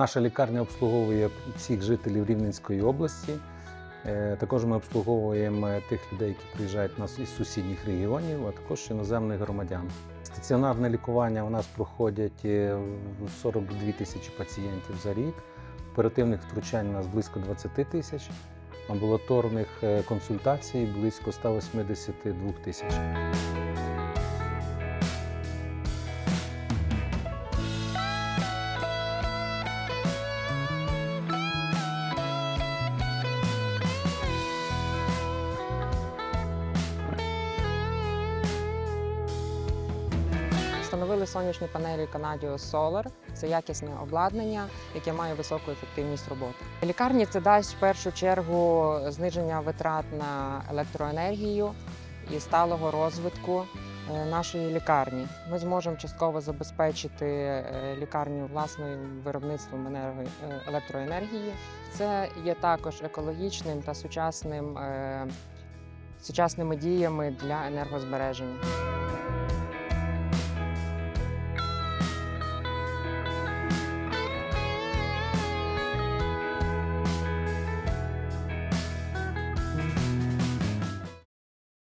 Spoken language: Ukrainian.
Наша лікарня обслуговує всіх жителів Рівненської області. Е, Також ми обслуговуємо тих людей, які приїжджають нас із сусідніх регіонів, а також іноземних громадян. Стаціонарне лікування у нас проходять е, 42 тисячі пацієнтів за рік. Оперативних втручань у нас близько 20 тисяч, амбулаторних е, консультацій близько 182 тисяч. Встановили сонячні панелі Canadios Solar. Це якісне обладнання, яке має високу ефективність роботи. Лікарні це дасть в першу чергу зниження витрат на електроенергію і сталого розвитку е, нашої лікарні. Ми зможемо частково забезпечити е, лікарню власним виробництвом е, електроенергії. Це є також екологічним та сучасним, сучасними діями для енергозбереження.